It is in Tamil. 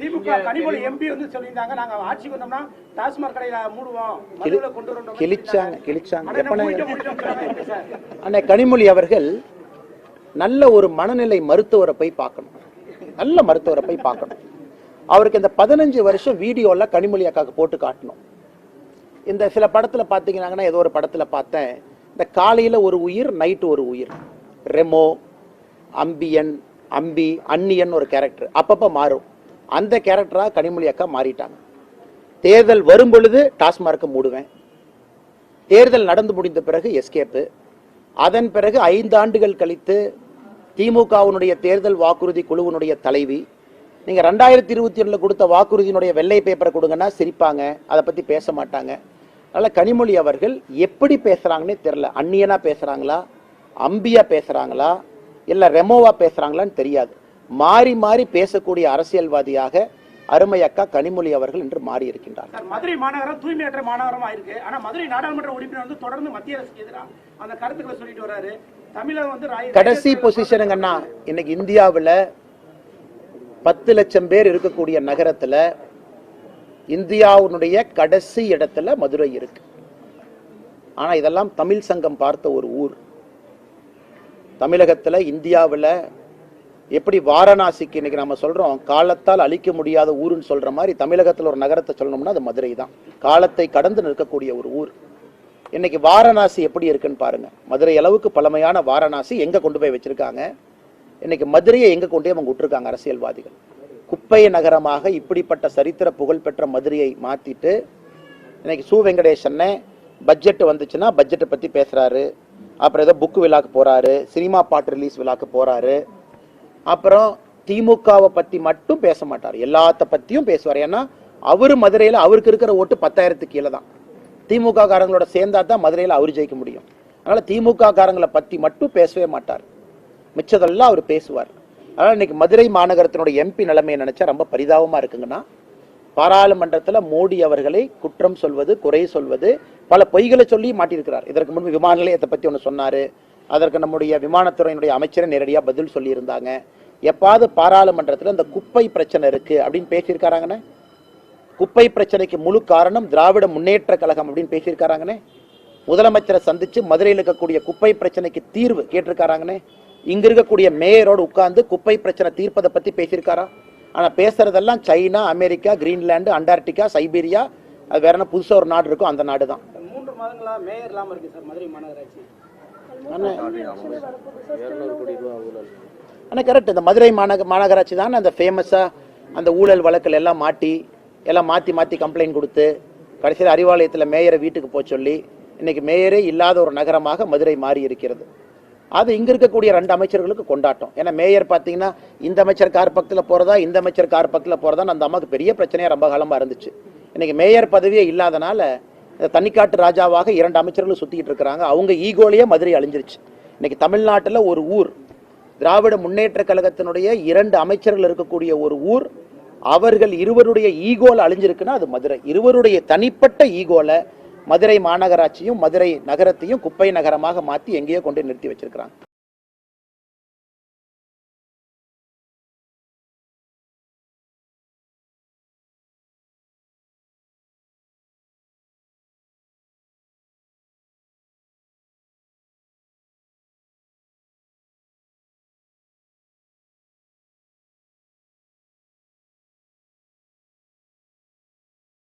திமுக கனிமொழி எம்பி வந்து சொல்லியிருந்தாங்க. நாங்க வந்தோம்னா டாஸ்மாக் கடையில மூடுவோம். கொண்டு கிழிச்சாங்க கிழிச்சாங்க அவர்கள் நல்ல ஒரு மனநிலை மருத்துவரை போய் பார்க்கணும். நல்ல மருத்துவரை போய் பார்க்கணும். அவருக்கு இந்த பதினஞ்சு வருஷம் வீடியோல கனிமொழி அக்காக்கு போட்டு காட்டணும். இந்த சில படத்துல பார்த்தீங்கன்னா ஏதோ ஒரு படத்துல பார்த்தேன். இந்த காலையில ஒரு உயிர் நைட்டு ஒரு உயிர். ரெமோ அம்பியன் அம்பி அன்னியன் ஒரு கேரக்டர் அப்பப்ப மாறும். அந்த கேரக்டராக கனிமொழி அக்கா மாறிட்டாங்க. தேர்தல் வரும் பொழுது டாஸ்மார்க்கை மூடுவேன். தேர்தல் நடந்து முடிந்த பிறகு எஸ்கேப்பு அதன் பிறகு ஐந்து ஆண்டுகள் கழித்து திமுகவினுடைய தேர்தல் வாக்குறுதி குழுவினுடைய தலைவி. நீங்கள் ரெண்டாயிரத்தி இருபத்தி ஒன்றில் கொடுத்த வாக்குறுதியினுடைய வெள்ளை பேப்பரை கொடுங்கன்னா சிரிப்பாங்க அதை பற்றி பேச மாட்டாங்க. அதனால் கனிமொழி அவர்கள் எப்படி பேசுகிறாங்கன்னே தெரில அந்நியனாக பேசுகிறாங்களா அம்பியாக பேசுகிறாங்களா இல்லை ரெமோவாக பேசுகிறாங்களான்னு தெரியாது. மாறி மாறி பேசக்கூடிய அரசியல்வாதியாக அருமை அக்கா கனிமொழி அவர்கள் இன்று மாறி இருக்கின்றார் மதுரை மாநகரம் தூய்மையற்ற மாநகரமா இருக்கு. ஆனா மதுரை நாடாளுமன்ற உறுப்பினர் வந்து தொடர்ந்து மத்திய அரசுக்கு எதிராக அந்த கருத்துக்களை சொல்லிட்டு வராரு தமிழகம் வந்து கடைசி பொசிஷனுங்கன்னா இன்னைக்கு இந்தியாவுல பத்து லட்சம் பேர் இருக்கக்கூடிய நகரத்துல இந்தியாவுடைய கடைசி இடத்துல மதுரை இருக்கு. ஆனா இதெல்லாம் தமிழ் சங்கம் பார்த்த ஒரு ஊர். தமிழகத்துல இந்தியாவுல எப்படி வாரணாசிக்கு இன்னைக்கு நம்ம சொல்றோம் காலத்தால் அழிக்க முடியாத ஊருன்னு சொல்ற மாதிரி தமிழகத்தில் ஒரு நகரத்தை சொல்லணும்னா அது மதுரை தான். காலத்தை கடந்து நிற்கக்கூடிய ஒரு ஊர். இன்னைக்கு வாரணாசி எப்படி இருக்குன்னு பாருங்க. மதுரை அளவுக்கு பழமையான வாரணாசி எங்க கொண்டு போய் வச்சிருக்காங்க? இன்னைக்கு மதுரையை எங்க கொண்டு போய் அவங்க விட்டுருக்காங்க அரசியல்வாதிகள்? குப்பை நகரமாக இப்படிப்பட்ட சரித்திர புகழ்பெற்ற மதுரையை மாத்திட்டு இன்னைக்கு சு வெங்கடேசன் பட்ஜெட் வந்துச்சுன்னா பட்ஜெட்டை பத்தி பேசுறாரு. அப்புறம் ஏதோ புக் விழாக்கு போறாரு சினிமா பாட்டு ரிலீஸ் விழாக்கு போறாரு. அப்புறம் திமுகவை பத்தி மட்டும் பேச மாட்டார். எல்லாத்த பத்தியும் பேசுவார். ஏன்னா அவர் மதுரையில் அவருக்கு இருக்கிற ஓட்டு பத்தாயிரத்துக்கு கீழே தான். திமுக காரங்களோட சேர்ந்தா தான் மதுரையில் அவர் ஜெயிக்க முடியும். அதனால திமுக காரங்களை பத்தி மட்டும் பேசவே மாட்டார். மிச்சதெல்லாம் அவர் பேசுவார். அதனால இன்னைக்கு மதுரை மாநகரத்தினுடைய எம்பி நிலைமையை நினைச்சா ரொம்ப பரிதாபமா இருக்குங்கன்னா பாராளுமன்றத்தில் மோடி அவர்களை குற்றம் சொல்வது குறை சொல்வது பல பொய்களை சொல்லி மாட்டியிருக்கிறார். இதற்கு முன்பு விமான நிலையத்தை பத்தி ஒன்று சொன்னாரு. அதற்கு நம்முடைய விமானத்துறையினுடைய அமைச்சரை நேரடியாக பதில் சொல்லியிருந்தாங்க. எப்பாவது பாராளுமன்றத்தில் இந்த குப்பை பிரச்சனை இருக்கு அப்படின்னு பேசியிருக்காராங்கண்ணே? குப்பை பிரச்சனைக்கு முழு காரணம் திராவிட முன்னேற்ற கழகம் அப்படின்னு பேசியிருக்காராங்கண்ணே? முதலமைச்சரை சந்தித்து மதுரையில் இருக்கக்கூடிய குப்பை பிரச்சனைக்கு தீர்வு கேட்டிருக்காராங்கண்ணே? இங்க இருக்கக்கூடிய மேயரோடு உட்கார்ந்து குப்பை பிரச்சனை தீர்ப்பதை பற்றி பேசியிருக்காரா? ஆனால் பேசுறதெல்லாம் China America Greenland Antarctica Siberia அது வேற என்ன புதுசாக ஒரு நாடு இருக்கும் அந்த நாடு தான் மூன்று மாதங்களாக மேயர் இல்லாமல் இருக்குது சார் மதுரை மாநகராட்சி. ஆனால் கரெக்ட் இந்த மதுரை மாநக மாநகராட்சி தான் அந்த ஃபேமஸாக அந்த ஊழல் வழக்கில் எல்லாம் மாட்டி எல்லாம் மாற்றி மாற்றி கம்ப்ளைண்ட் கொடுத்து கடைசியில் அறிவாலயத்தில் மேயரை வீட்டுக்கு போக சொல்லி இன்னைக்கு மேயரே இல்லாத ஒரு நகரமாக மதுரை மாறி இருக்கிறது. அது இங்கே இருக்கக்கூடிய ரெண்டு அமைச்சர்களுக்கு கொண்டாட்டம். ஏன்னா மேயர் பார்த்தீங்கன்னா இந்த அமைச்சர் கார் பக்கத்தில் போகிறதா இந்த அமைச்சர் கார் பக்கத்தில் போறதா அந்த அம்மாவுக்கு பெரிய பிரச்சனையாக ரொம்ப காலமாக இருந்துச்சு. இன்றைக்கி மேயர் பதவியே இல்லாதனால தனிக்காட்டு ராஜாவாக இரண்டு அமைச்சர்களும் சுற்றிக்கிட்டு இருக்கிறாங்க. அவங்க ஈகோலையே மதுரை அழிஞ்சிருச்சு. இன்னைக்கு தமிழ்நாட்டில் ஒரு ஊர் திராவிட முன்னேற்ற கழகத்தினுடைய இரண்டு அமைச்சர்கள் இருக்கக்கூடிய ஒரு ஊர் அவர்கள் இருவருடைய ஈகோல் அழிஞ்சிருக்குன்னா அது மதுரை. இருவருடைய தனிப்பட்ட ஈகோலை மதுரை மாநகராட்சியும் மதுரை நகரத்தையும் குப்பை நகரமாக மாற்றி எங்கேயோ கொண்டு நிறுத்தி வச்சிருக்கிறாங்க.